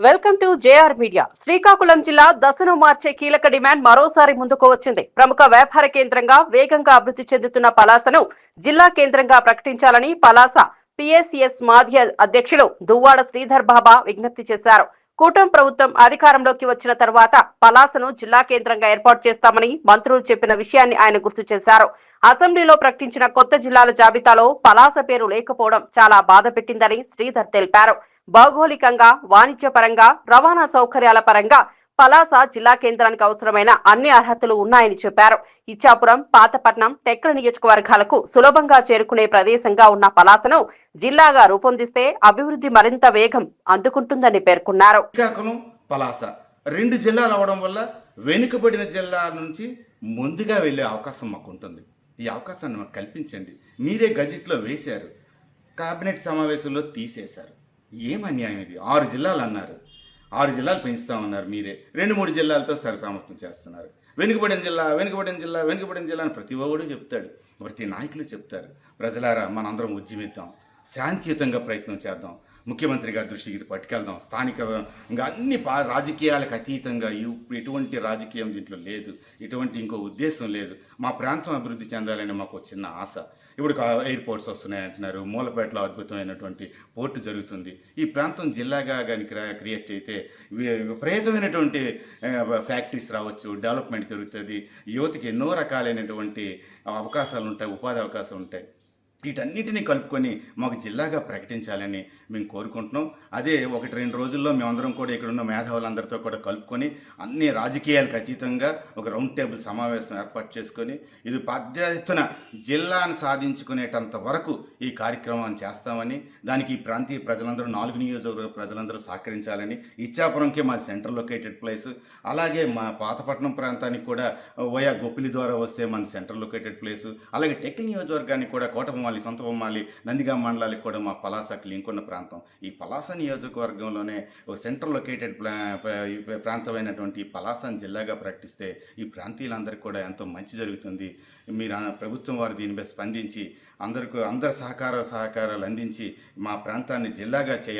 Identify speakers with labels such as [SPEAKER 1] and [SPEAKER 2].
[SPEAKER 1] Welcome to JR media. Srikakulam జిల్లా దశను మార్చే కీలక డిమాండ్ మరోసారి ముందుకు వచ్చింది. ప్రముఖ వ్యాపార కేంద్రంగా వేగంగా అభివృద్ధి చెందుతున్న పలాసను జిల్లా కేంద్రంగా ప్రకటించాలని పలాస పిఎస్సిఎస్ మాధ్య అధ్యక్షులు దువ్వాడ శ్రీధర్ బాబా విజ్ఞప్తి చేశారు. కూటమి ప్రభుత్వం అధికారంలోకి వచ్చిన తర్వాత పలాసను జిల్లా కేంద్రంగా ఏర్పాటు చేస్తామని మంత్రులు చెప్పిన విషయాన్ని ఆయన గుర్తు చేశారు. అసెంబ్లీలో ప్రకటించిన కొత్త జిల్లాల జాబితాలో పలాస పేరు లేకపోవడం చాలా బాధ పెట్టిందని శ్రీధర్ తెలిపారు. భౌగోళికంగా వాణిజ్యపరంగా రవాణా సౌకర్యాల పరంగా పలాస జిల్లా కేంద్రానికి అవసరమైన అన్ని అర్హతలు ఉన్నాయని చెప్పారు. ఇచ్చాపురం పాతపట్నం టెక్కల నియోజకవర్గాలకు సులభంగా చేరుకునే ప్రదేశంగా ఉన్న పలాసను జిల్లాగా రూపొందిస్తే అభివృద్ధి మరింత వేగం అందుకుంటుందని పేర్కొన్నారు.
[SPEAKER 2] పలాస రెండు జిల్లాలు అవడం వల్ల వెనుకబడిన జిల్లా నుంచి ముందుగా వెళ్ళే అవకాశం మాకు ఉంటుంది ఈ అవకాశాన్ని మాకు కల్పించండి. మీరే గజెట్లో వేశారు. కేబినెట్ సమావేశంలో తీసేశారు. ఏం అన్యాయం ఇది? ఆరు జిల్లాలు అన్నారు. ఆరు జిల్లాలు పెంచుతామన్నారు మీరే. రెండు మూడు జిల్లాలతో సరసామర్థం చేస్తున్నారు. వెనుకబడిన జిల్లా వెనుకబడిన జిల్లా వెనుకబడిన జిల్లా అని ప్రతి ఒక్కడు చెప్తాడు. ప్రతి నాయకులు చెప్తారు. ప్రజలారా మనందరం ఉద్యమిద్దాం శాంతియుతంగా ప్రయత్నం చేద్దాం. ముఖ్యమంత్రి గారి దృష్టికి ఇది పట్టుకెళ్దాం. స్థానిక ఇంకా అన్ని పా రాజకీయాలకు అతీతంగా ఎటువంటి రాజకీయం దీంట్లో లేదు. ఎటువంటి ఇంకో ఉద్దేశం లేదు. మా ప్రాంతం అభివృద్ధి చెందాలని మాకు చిన్న ఆశ. ఇప్పుడు ఎయిర్పోర్ట్స్ వస్తున్నాయి అంటున్నారు. మూలపేటలో అద్భుతమైనటువంటి పోర్టు జరుగుతుంది. ఈ ప్రాంతం జిల్లాగా కానీ క్రియేట్ అయితే వి- విపరీతమైనటువంటి ఫ్యాక్టరీస్ రావచ్చు డెవలప్మెంట్ జరుగుతుంది. యువతకి ఎన్నో రకాలైనటువంటి అవకాశాలు ఉంటాయి ఉపాధి అవకాశాలు ఉంటాయి. వీటన్నిటిని కలుపుకొని మాకు జిల్లాగా ప్రకటించాలని మేము కోరుకుంటున్నాం. అదే ఒకటి రెండు రోజుల్లో మేమందరం కూడా ఇక్కడ ఉన్న మేధావులందరితో కూడా కలుపుకొని అన్ని రాజకీయాలకు అతీతంగా ఒక రౌండ్ టేబుల్ సమావేశం ఏర్పాటు చేసుకొని ఇది పెద్ద ఎత్తున జిల్లాను సాధించుకునేటంత వరకు ఈ కార్యక్రమాన్ని చేస్తామని దానికి ఈ ప్రాంతీయ ప్రజలందరూ నాలుగు నియోజకవర్గ ప్రజలందరూ సహకరించాలని ఇచ్చాపురంకి మా సెంటర్ లొకేటెడ్ ప్లేస్ అలాగే మా పాతపట్నం ప్రాంతానికి కూడా వయా గొప్పిలి ద్వారా వస్తే మన సెంటర్ లొకేటెడ్ ప్లేస్ అలాగే టెక్ నియోజకవర్గానికి కూడా కోటబొమ్మాలి సొంత బొమ్మాలి నందిగా మండలానికి కూడా మా పలాసకి లింక్ ఉన్న ప్రాంతం. ఈ పలాస నియోజకవర్గంలోనే సెంట్రల్ లొకేటెడ్ ప్రాంతమైనటువంటి పలాసాని జిల్లాగా ప్రకటిస్తే ఈ ప్రాంతీయులందరికీ కూడా ఎంతో మంచి జరుగుతుంది. మీరు ప్రభుత్వం వారు దీనిపై స్పందించి అందరికీ అందరి సహకార సహకారాలు అందించి మా ప్రాంతాన్ని జిల్లాగా చేయాలి.